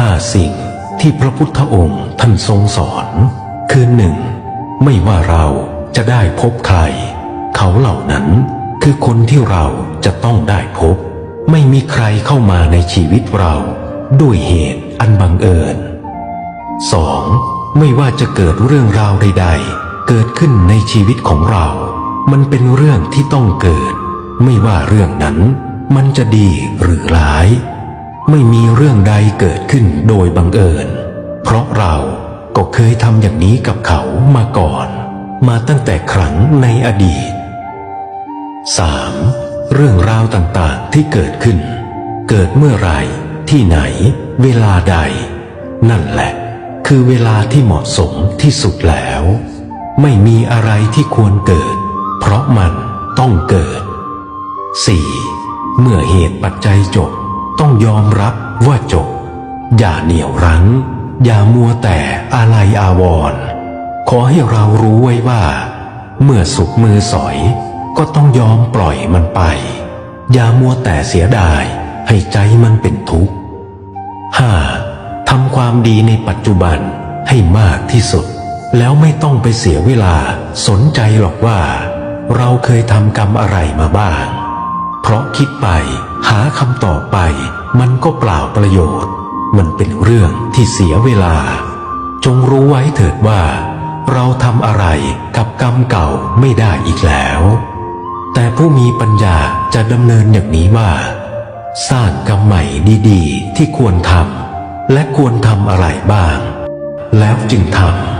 ห้าสิ่งที่พระพุทธองค์ท่านทรงสอน คือหนึ่งไม่ว่าเราจะได้พบใคร เขาเหล่านั้นคือคนที่เราจะต้องได้พบ ไม่มีใครเข้ามาในชีวิตเรา ด้วยเหตุอันบังเอิญ 2. ไม่ว่าจะเกิดเรื่องราวใด ๆ เกิดขึ้นในชีวิตของเรา มันเป็นเรื่องที่ต้องเกิด ไม่ว่าเรื่องนั้น มันจะดีหรือร้าย ไม่มีเรื่องใดเกิดขึ้นโดยบังเอิญ เพราะเราก็เคยทำอย่างนี้กับเขามาก่อน มาตั้งแต่ครั้งในอดีต 3. เรื่องราวต่างๆที่เกิดขึ้น เกิดเมื่อไรที่ไหน เวลาใด นั่นแหละ คือเวลาที่เหมาะสมที่สุดแล้ว ไม่มีอะไรที่ควรเกิด เพราะมันต้องเกิด 4. เมื่อเหตุปัจจัยจบ ต้องยอมรับว่าจบ อย่าเหนี่ยวรั้ง อย่ามัวแต่อะไรอาวรณ์ขอให้เรารู้ไว้ว่า เมื่อสุกมือสอยก็ต้องยอมปล่อยมันไป อย่ามัวแต่เสียดายให้ใจมันเป็นทุกข์ 5. ทำความดีในปัจจุบันให้มากที่สุด แล้วไม่ต้องไปเสียเวลาสนใจหรอกว่า เราเคยทำกรรมอะไรมาบ้าง เพราะคิดไปหาคำตอบไป มันก็เปล่าประโยชน์ มันเป็นเรื่องที่เสียเวลา จงรู้ไว้เถิดว่า เราทำอะไรกับกรรมเก่าไม่ได้อีกแล้ว แต่ผู้มีปัญญาจะดำเนินอย่างนี้ว่า สร้างกรรมใหม่ดีๆ ที่ควรทำและควรทำอะไรบ้าง แล้วจึงทำ